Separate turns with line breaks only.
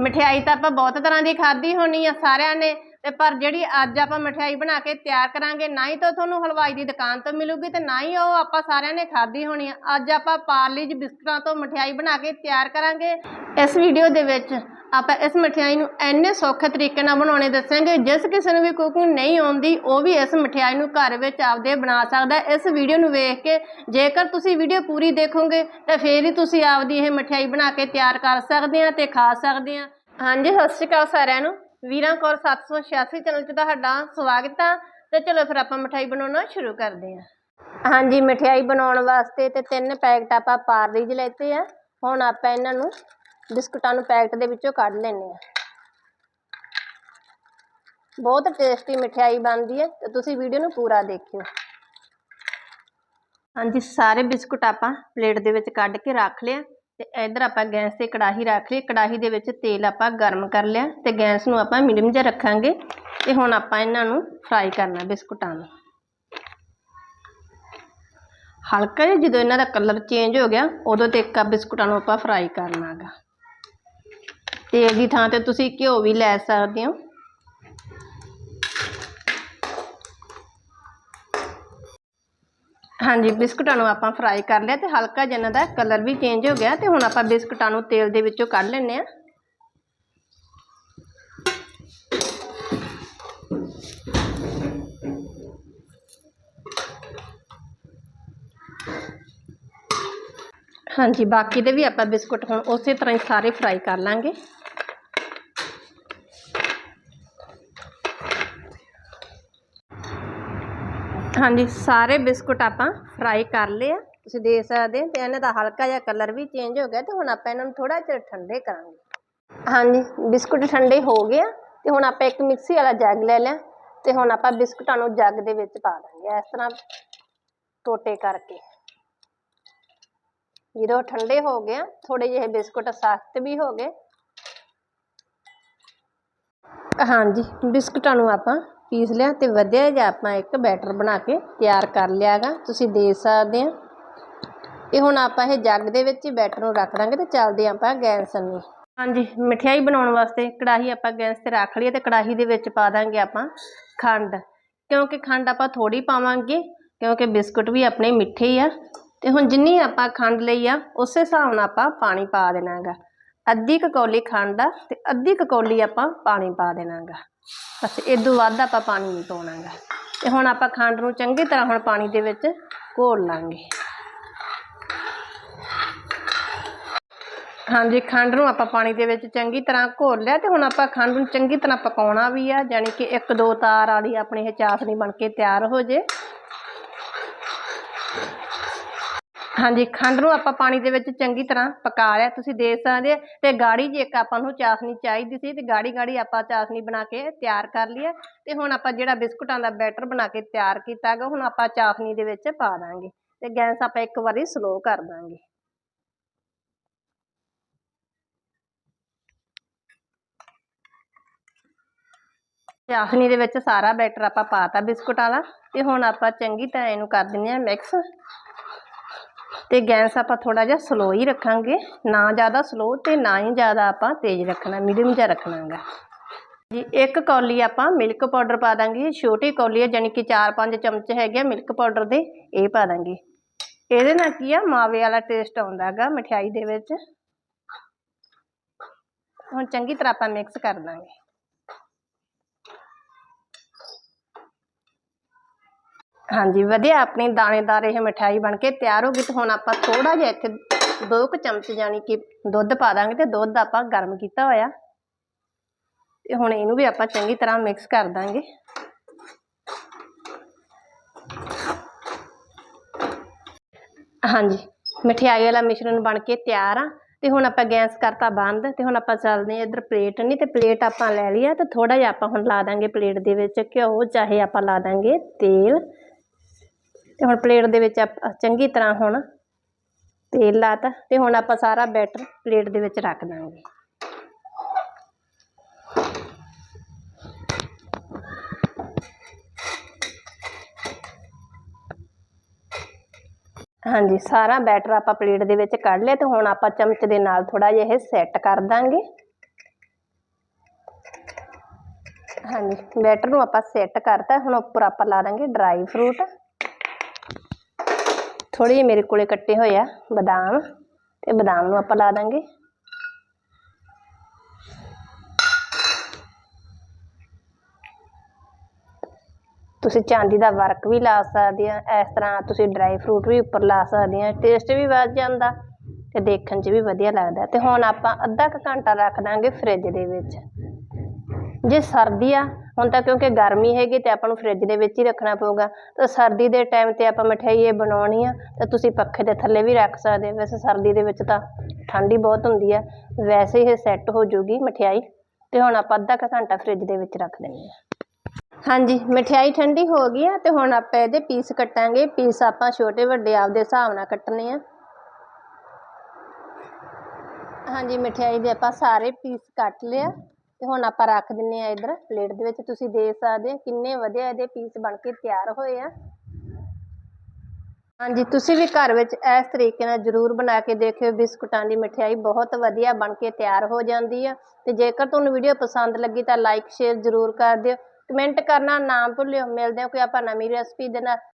ਮਠਿਆਈ ਤਾਂ ਆਪਾਂ ਬਹੁਤ ਤਰ੍ਹਾਂ ਦੀ ਖਾਧੀ ਹੋਣੀ ਆ ਸਾਰਿਆਂ ਨੇ, ਤੇ ਪਰ ਜਿਹੜੀ ਅੱਜ ਆਪਾਂ ਮਠਿਆਈ ਬਣਾ ਕੇ ਤਿਆਰ ਕਰਾਂਗੇ, ਨਾ ਹੀ ਤਾਂ ਤੁਹਾਨੂੰ ਹਲਵਾਈ ਦੀ ਦੁਕਾਨ ਤੋਂ ਮਿਲੂਗੀ ਤੇ ਨਾ ਹੀ ਉਹ ਆਪਾਂ ਸਾਰਿਆਂ ਨੇ ਖਾਧੀ ਹੋਣੀ ਆ। ਅੱਜ ਆਪਾਂ ਪਾਰਲੀਜ ਬਿਸਕਟਾਂ ਤੋਂ ਮਠਿਆਈ ਬਣਾ ਕੇ ਤਿਆਰ ਕਰਾਂਗੇ। ਇਸ ਵੀਡੀਓ ਦੇ ਵਿੱਚ ਆਪਾਂ ਇਸ ਮਠਿਆਈ ਨੂੰ ਇੰਨੇ ਸੌਖੇ ਤਰੀਕੇ ਨਾਲ ਬਣਾਉਣੇ ਦੱਸਾਂਗੇ, ਜਿਸ ਕਿਸੇ ਨੂੰ ਵੀ ਕੁਕਿੰਗ ਨਹੀਂ ਆਉਂਦੀ, ਉਹ ਵੀ ਇਸ ਮਠਿਆਈ ਨੂੰ ਘਰ ਵਿੱਚ ਆਪਦੇ ਬਣਾ ਸਕਦਾ ਇਸ ਵੀਡੀਓ ਨੂੰ ਵੇਖ ਕੇ ਜੇਕਰ ਤੁਸੀਂ ਵੀਡੀਓ ਪੂਰੀ ਦੇਖੋਗੇ, ਤਾਂ ਫੇਰ ਹੀ ਤੁਸੀਂ ਆਪਦੀ ਇਹ ਮਠਿਆਈ ਬਣਾ ਕੇ ਤਿਆਰ ਕਰ ਸਕਦੇ ਆ ਤੇ ਖਾ ਸਕਦੇ ਆ ਹਾਂਜੀ, ਸਤਿ ਸ਼੍ਰੀ ਅਕਾਲ ਸਾਰਿਆਂ ਨੂੰ। ਵੀਰਾਂ ਕੌਰ 786 ਚੈਨਲ 'ਚ ਤੁਹਾਡਾ ਸਵਾਗਤ ਆ। ਤੇ ਚਲੋ ਫਿਰ ਆਪਾਂ ਮਠਿਆਈ ਬਣਾਉਣਾ ਸ਼ੁਰੂ ਕਰਦੇ ਆ ਹਾਂਜੀ, ਮਠਿਆਈ ਬਣਾਉਣ ਵਾਸਤੇ ਤੇ ਤਿੰਨ ਪੈਕਟ ਆਪਾਂ ਪਾਰਲੀਜ ਲੈਤੇ ਆ। ਹੁਣ ਆਪਾਂ ਇਹਨਾਂ ਨੂੰ ਬਿਸਕੁਟਾਂ ਨੂੰ ਪੈਕਟ ਦੇ ਵਿੱਚੋਂ ਕੱਢ ਲੈਣੇ ਆ ਬਹੁਤ ਟੇਸਟੀ ਮਠਿਆਈ ਬਣਦੀ ਹੈ ਤੇ ਤੁਸੀਂ ਵੀਡੀਓ ਨੂੰ ਪੂਰਾ ਦੇਖਿਓ। ਹਾਂਜੀ, ਸਾਰੇ ਬਿਸਕੁਟ ਆਪਾਂ ਪਲੇਟ ਦੇ ਵਿੱਚ ਕੱਢ ਕੇ ਰੱਖ ਲਿਆ ਤੇ ਇਧਰ ਆਪਾਂ ਗੈਸ ਤੇ ਕੜਾਹੀ ਰੱਖ ਲਈ। ਕੜਾਹੀ ਦੇ ਵਿੱਚ ਤੇਲ ਆਪਾਂ ਗਰਮ ਕਰ ਲਿਆ ਤੇ ਗੈਸ ਨੂੰ ਆਪਾਂ ਮੀਡੀਅਮ ਜਿਹਾ ਰੱਖਾਂਗੇ ਤੇ ਹੁਣ ਆਪਾਂ ਇਹਨਾਂ ਨੂੰ ਫਰਾਈ ਕਰਨਾ ਬਿਸਕੁਟਾਂ ਨੂੰ। ਹਲਕਾ ਜਿਹਾ ਜਦੋਂ ਇਹਨਾਂ ਦਾ ਕਲਰ ਚੇਂਜ ਹੋ ਗਿਆ, ਉਦੋਂ ਤੇ ਇੱਕ ਬਿਸਕੁਟਾਂ ਨੂੰ ਆਪਾਂ ਫਰਾਈ ਕਰਨਾ ਹੈਗਾ। ਤੇਲ ਦੀ ਥਾਂ ਤੇ ਤੁਸੀਂ ਘਿਓ ਵੀ ਲੈ ਸਕਦੇ ਹੋ। ਹਾਂਜੀ, ਬਿਸਕੁਟਾਂ ਨੂੰ ਆਪਾਂ ਫਰਾਈ ਕਰ ਲਿਆ ਤੇ ਹਲਕਾ ਜਿਹਾ ਇਹਨਾਂ ਦਾ ਕਲਰ ਵੀ ਚੇਂਜ ਹੋ ਗਿਆ ਤੇ ਹੁਣ ਆਪਾਂ ਬਿਸਕੁਟਾਂ ਨੂੰ ਤੇਲ ਦੇ ਵਿੱਚੋਂ ਕੱਢ ਲੈਣੇ ਆ ਹਾਂਜੀ, ਬਾਕੀ ਦੇ ਵੀ ਆਪਾਂ ਬਿਸਕੁਟ ਹੁਣ ਉਸੇ ਤਰ੍ਹਾਂ ਹੀ ਸਾਰੇ ਫਰਾਈ ਕਰ ਲਾਂਗੇ। ਹਾਂਜੀ, ਸਾਰੇ ਬਿਸਕੁਟ ਆਪਾਂ ਫਰਾਈ ਕਰ ਲਏ ਆ। ਤੁਸੀਂ ਦੇਖ ਸਕਦੇ ਹੋ, ਤੇ ਇਹਨਾਂ ਦਾ ਹਲਕਾ ਜਿਹਾ ਕਲਰ ਵੀ ਚੇਂਜ ਹੋ ਗਿਆ ਤੇ ਹੁਣ ਆਪਾਂ ਇਹਨਾਂ ਨੂੰ ਥੋੜਾ ਜਿਹਾ ਠੰਡੇ ਕਰਾਂਗੇ। ਹਾਂਜੀ, ਬਿਸਕੁਟ ਠੰਡੇ ਹੋ ਗਏ ਆ, ਤੇ ਹੁਣ ਆਪਾਂ ਇੱਕ ਮਿਕਸੀ ਵਾਲਾ ਜੱਗ ਲੈ ਲਿਆ, ਤੇ ਹੁਣ ਆਪਾਂ ਬਿਸਕੁਟਾਂ ਨੂੰ ਜੱਗ ਦੇ ਵਿੱਚ ਪਾ ਦਾਂਗੇ, ਇਸ ਤਰ੍ਹਾਂ ਟੋਟੇ ਕਰਕੇ। ਜਦੋਂ ਠੰਡੇ ਹੋ ਗਏ ਆ ਥੋੜੇ ਜਿਹੇ ਬਿਸਕੁਟ ਸਖਤ ਵੀ ਹੋ ਗਏ। ਹਾਂਜੀ, ਬਿਸਕੁਟਾਂ ਨੂੰ ਆਪਾਂ ਪੀਸ ਲਿਆ ਤੇ ਵਧੀਆ ਜਿਹਾ ਆਪਾਂ ਇੱਕ ਬੈਟਰ ਬਣਾ ਕੇ ਤਿਆਰ ਕਰ ਲਿਆਗਾ। ਤੁਸੀਂ ਦੇਖ ਸਕਦੇ ਆ। ਇਹ ਹੁਣ ਆਪਾਂ ਇਹ ਜੱਗ ਦੇ ਵਿੱਚ ਹੀ ਬੈਟਰ ਨੂੰ ਰੱਖ ਦਾਂਗੇ ਤੇ ਚੱਲਦੇ ਆਪਾਂ ਗੈਸ ਨੂੰ। ਹਾਂਜੀ, ਮਠਿਆਈ ਬਣਾਉਣ ਵਾਸਤੇ ਕੜਾਹੀ ਆਪਾਂ ਗੈਸ ਤੇ ਰੱਖ ਲਈਏ ਤੇ ਕੜਾਹੀ ਦੇ ਵਿੱਚ ਪਾ ਦਾਂਗੇ ਆਪਾਂ ਖੰਡ। ਕਿਉਂਕਿ ਖੰਡ ਆਪਾਂ ਥੋੜੀ ਪਾਵਾਂਗੇ, ਕਿਉਂਕਿ ਬਿਸਕੁਟ ਵੀ ਆਪਣੇ ਮਿੱਠੇ ਹੀ ਆ। ਤੇ ਹੁਣ ਜਿੰਨੀ ਆਪਾਂ ਖੰਡ ਲਈ ਆ, ਉਸੇ ਹਿਸਾਬ ਨਾਲ ਆਪਾਂ ਪਾਣੀ ਪਾ ਦੇਣਾ ਹੈਗਾ ਅੱਧੀ ਕੁ ਕੌਲੀ ਖੰਡ ਆ ਤੇ ਅੱਧੀ ਕੁ ਕੌਲੀ ਆਪਾਂ ਪਾਣੀ ਪਾ ਦੇਣਾ ਹੈਗਾ ਬਸ ਇਦੋਂ ਵੱਧ ਆਪਾਂ ਪਾਣੀ ਨਹੀਂ ਪਾਉਣਾ ਹੈਗਾ ਤੇ ਹੁਣ ਆਪਾਂ ਖੰਡ ਨੂੰ ਚੰਗੀ ਤਰ੍ਹਾਂ ਹੁਣ ਪਾਣੀ ਦੇ ਵਿੱਚ ਘੋਲ ਲਾਂਗੇ। ਹਾਂਜੀ, ਖੰਡ ਨੂੰ ਆਪਾਂ ਪਾਣੀ ਦੇ ਵਿੱਚ ਚੰਗੀ ਤਰ੍ਹਾਂ ਘੋਲ ਲਿਆ ਤੇ ਹੁਣ ਆਪਾਂ ਖੰਡ ਨੂੰ ਚੰਗੀ ਤਰ੍ਹਾਂ ਪਕਾਉਣਾ ਵੀ ਆ ਯਾਨੀ ਕਿ ਇੱਕ ਦੋ ਤਾਰ ਵਾਲੀ ਆਪਣੀ ਇਹ ਚਾਸ਼ਨੀ ਬਣ ਕੇ ਤਿਆਰ ਹੋ ਜੇ। ਹਾਂਜੀ, ਖੰਡ ਨੂੰ ਆਪਾਂ ਪਾਣੀ ਦੇ ਵਿੱਚ ਚੰਗੀ ਤਰ੍ਹਾਂ ਪਕਾ ਲਿਆ। ਤੁਸੀਂ ਦੇਖ ਸਕਦੇ ਆ, ਤੇ ਗਾੜੀ ਜੇ ਇੱਕ ਆਪਾਂ ਨੂੰ ਚਾਸ਼ਨੀ ਚਾਹੀਦੀ ਸੀ, ਤੇ ਗਾੜੀ ਗਾੜੀ ਆਪਾਂ ਚਾਸ਼ਨੀ ਬਣਾ ਕੇ ਤਿਆਰ ਕਰ ਲਈ ਹੈ ਤੇ ਹੁਣ ਆਪਾਂ ਜਿਹੜਾ ਬਿਸਕੁਟਾਂ ਦਾ ਬੈਟਰ ਬਣਾ ਕੇ ਤਿਆਰ ਕੀਤਾ ਹੈਗਾ, ਹੁਣ ਆਪਾਂ ਚਾਸ਼ਨੀ ਦੇ ਵਿੱਚ ਪਾ ਦਾਂਗੇ। ਤੇ ਗੈਸ ਆਪਾਂ ਇੱਕ ਵਾਰੀ ਸਲੋ ਕਰ ਦਾਂਗੇ। ਚਾਸ਼ਨੀ ਦੇ ਵਿੱਚ ਸਾਰਾ ਬੈਟਰ ਆਪਾਂ ਪਾਤਾ ਬਿਸਕੁਟ ਵਾਲਾ, ਤੇ ਹੁਣ ਆਪਾਂ ਚੰਗੀ ਤਰ੍ਹਾਂ ਇਹਨੂੰ ਕਰ ਦਿੰਦੇ ਆ ਮਿਕਸ ਤੇ ਗੈਸ ਆਪਾਂ ਥੋੜਾ ਜਿਹਾ ਸਲੋ ਹੀ ਰੱਖਾਂਗੇ। ਨਾ ਜ਼ਿਆਦਾ ਸਲੋ ਤੇ ਨਾ ਹੀ ਜ਼ਿਆਦਾ ਆਪਾਂ ਤੇਜ਼ ਰੱਖਣਾ ਮੀਡੀਅਮ ਜਿਹਾ ਰੱਖਣਾ ਹੈਗਾ ਜੀ, ਇੱਕ ਕੌਲੀ ਆਪਾਂ ਮਿਲਕ ਪਾਊਡਰ ਪਾ ਦਾਂਗੇ। ਛੋਟੀ ਕੌਲੀ ਹੈ ਯਾਨੀ ਕਿ 4-5 ਚਮਚ ਹੈਗੇ ਆ ਮਿਲਕ ਪਾਊਡਰ ਦੇ, ਇਹ ਪਾ ਦਾਂਗੇ। ਇਹਦੇ ਨਾਲ ਕੀ ਆ, ਮਾਵੇ ਵਾਲਾ ਟੇਸਟ ਆਉਂਦਾ ਹੈਗਾ ਮਠਿਆਈ ਦੇ ਵਿੱਚ। ਹੁਣ ਚੰਗੀ ਤਰ੍ਹਾਂ ਆਪਾਂ ਮਿਕਸ ਕਰ ਦਾਂਗੇ। ਹਾਂਜੀ, ਵਧੀਆ, ਆਪਣੀ ਦਾਣੇਦਾਰ ਇਹ ਮਠਿਆਈ ਬਣ ਕੇ ਤਿਆਰ ਹੋ ਗਈ ਤੇ ਹੁਣ ਆਪਾਂ ਥੋੜਾ ਜਿਹਾ ਇੱਥੇ ਦੋ ਕੁ ਚਮਚ ਜਾਨੀ ਕਿ ਦੁੱਧ ਪਾ ਦਾਂਗੇ ਤੇ ਦੁੱਧ ਆਪਾਂ ਗਰਮ ਕੀਤਾ ਹੋਇਆ। ਤੇ ਹੁਣ ਇਹਨੂੰ ਵੀ ਆਪਾਂ ਚੰਗੀ ਤਰ੍ਹਾਂ ਮਿਕਸ ਕਰ ਦਾਂਗੇ। ਹਾਂਜੀ ਮਠਿਆਈ ਵਾਲਾ ਮਿਸ਼ਰਣ ਬਣ ਕੇ ਤਿਆਰ ਆ। ਤੇ ਹੁਣ ਆਪਾਂ ਗੈਸ ਕਰਤਾ ਬੰਦ ਤੇ ਹੁਣ ਆਪਾਂ ਚੱਲਦੇ ਆ ਇੱਧਰ ਪਲੇਟ ਨਹੀਂ ਤੇ ਪਲੇਟ ਆਪਾਂ ਲੈ ਲਈ ਆ ਤੇ ਥੋੜਾ ਜਿਹਾ ਆਪਾਂ ਹੁਣ ਲਾ ਦਾਂਗੇ ਪਲੇਟ ਦੇ ਵਿੱਚ ਘਿਓ, ਚਾਹੇ ਆਪਾਂ ਲਾ ਦਾਂਗੇ ਤੇਲ। ਤੇ ਹੁਣ ਪਲੇਟ ਦੇ ਵਿੱਚ ਆਪਾਂ ਚੰਗੀ ਤਰ੍ਹਾਂ ਹੁਣ ਤੇਲ ਲਾਤਾ ਤੇ ਹੁਣ ਆਪਾਂ ਸਾਰਾ ਬੈਟਰ ਪਲੇਟ ਦੇ ਵਿੱਚ ਰੱਖ ਦਾਂਗੇ। ਹਾਂਜੀ, ਸਾਰਾ ਬੈਟਰ ਆਪਾਂ ਪਲੇਟ ਦੇ ਵਿੱਚ ਕੱਢ ਲਿਆ ਤੇ ਹੁਣ ਆਪਾਂ ਚਮਚ ਦੇ ਨਾਲ ਥੋੜਾ ਜਿਹਾ ਇਹ ਸੈੱਟ ਕਰ ਦਾਂਗੇ। ਹਾਂਜੀ, ਬੈਟਰ ਨੂੰ ਆਪਾਂ ਸੈੱਟ ਕਰਤਾ, ਹੁਣ ਉੱਪਰ ਆਪਾਂ ਲਾ ਦਾਂਗੇ ਡਰਾਈ ਫਰੂਟ। ਥੋੜੇ ਜਿਹੇ ਮੇਰੇ ਕੋਲੇ ਕੱਟੇ ਹੋਏ ਆ ਬਦਾਮ ਤੇ ਬਦਾਮ ਨੂੰ ਆਪਾਂ ਲਾ ਦਾਂਗੇ। ਤੁਸੀਂ ਚਾਂਦੀ ਦਾ ਵਰਕ ਵੀ ਲਾ ਸਕਦੇ ਆ, ਇਸ ਤਰ੍ਹਾਂ ਤੁਸੀਂ ਡਰਾਈ ਫਰੂਟ ਵੀ ਉੱਪਰ ਲਾ ਸਕਦੇ ਆ, ਟੇਸਟ ਵੀ ਵੱਧ ਜਾਂਦਾ ਤੇ ਦੇਖਣ 'ਚ ਵੀ ਵਧੀਆ ਲੱਗਦਾ। ਤੇ ਹੁਣ ਆਪਾਂ ਅੱਧਾ ਕੁ ਘੰਟਾ ਰੱਖ ਦਾਂਗੇ ਫ੍ਰਿਜ ਦੇ ਵਿੱਚ। ਜੇ ਸਰਦੀ ਆ ਹੁਣ ਤਾਂ ਕਿਉਂਕਿ ਗਰਮੀ ਹੈਗੀ ਤੇ ਆਪਾਂ ਨੂੰ ਫ੍ਰਿਜ ਦੇ ਵਿੱਚ ਹੀ ਰੱਖਣਾ ਪਊਗਾ, ਤਾਂ ਸਰਦੀ ਦੇ ਟਾਈਮ ਤੇ ਆਪਾਂ ਮਠਿਆਈ ਬਣਾਉਣੀ ਆ, ਤਾਂ ਤੁਸੀਂ ਪੱਖੇ ਦੇ ਥੱਲੇ ਵੀ ਰੱਖ ਸਕਦੇ ਹੋ। ਵੈਸੇ ਸਰਦੀ ਦੇ ਵਿੱਚ ਤਾਂ ਠੰਡ ਹੀ ਬਹੁਤ ਹੁੰਦੀ ਆ, ਵੈਸੇ ਇਹ ਸੈੱਟ ਹੋ ਜਾਊਗੀ ਮਠਿਆਈ, ਤੇ ਹੁਣ ਆਪਾਂ ਅੱਧਾ ਕੁ ਘੰਟਾ ਫ੍ਰਿਜ ਦੇ ਵਿੱਚ ਰੱਖ ਦਿੰਦੇ ਆ। ਹਾਂਜੀ, ਮਠਿਆਈ ਠੰਡੀ ਹੋ ਗਈ ਆ, ਤੇ ਹੁਣ ਆਪਾਂ ਇਹਦੇ ਪੀਸ ਕੱਟਾਂਗੇ। ਪੀਸ ਆਪਾਂ ਛੋਟੇ ਵੱਡੇ ਆਪਦੇ ਹਿਸਾਬ ਨਾਲ ਕੱਟਣੇ ਆ। ਹਾਂਜੀ, ਮਠਿਆਈ ਦੇ ਆਪਾਂ ਸਾਰੇ ਪੀਸ ਕੱਟ ਲਿਆ। ਤੇ ਹੁਣ ਆਪਾਂ ਰੱਖ ਦਿੰਨੇ ਆ ਇਧਰ ਪਲੇਟ ਦੇ ਵਿੱਚ। ਤੁਸੀਂ ਦੇਖ ਸਕਦੇ ਹੋ ਕਿੰਨੇ ਵਧੀਆ ਇਹਦੇ ਪੀਸ ਬਣ ਕੇ ਤਿਆਰ ਹੋਏ ਆ। ਹਾਂਜੀ, ਤੁਸੀਂ ਵੀ ਘਰ ਵਿੱਚ ਇਸ ਤਰੀਕੇ ਨਾਲ ਜ਼ਰੂਰ ਬਣਾ ਕੇ ਦੇਖਿਓ। ਬਿਸਕੁਟਾਂ ਦੀ ਮਠਿਆਈ ਬਹੁਤ ਵਧੀਆ ਬਣ ਕੇ ਤਿਆਰ ਹੋ ਜਾਂਦੀ ਆ। ਤੇ ਜੇਕਰ ਤੁਹਾਨੂੰ ਵੀਡੀਓ ਪਸੰਦ ਲੱਗੀ ਤਾਂ ਲਾਈਕ ਸ਼ੇਅਰ ਜ਼ਰੂਰ ਕਰ ਦਿਓ। ਕਮੈਂਟ ਕਰਨਾ ਨਾ ਭੁੱਲਿਓ। ਮਿਲਦੇ ਹਾਂ ਕੋਈ ਆਪਾਂ ਨਵੀਂ ਰੈਸਪੀ ਦੇ ਨਾਲ।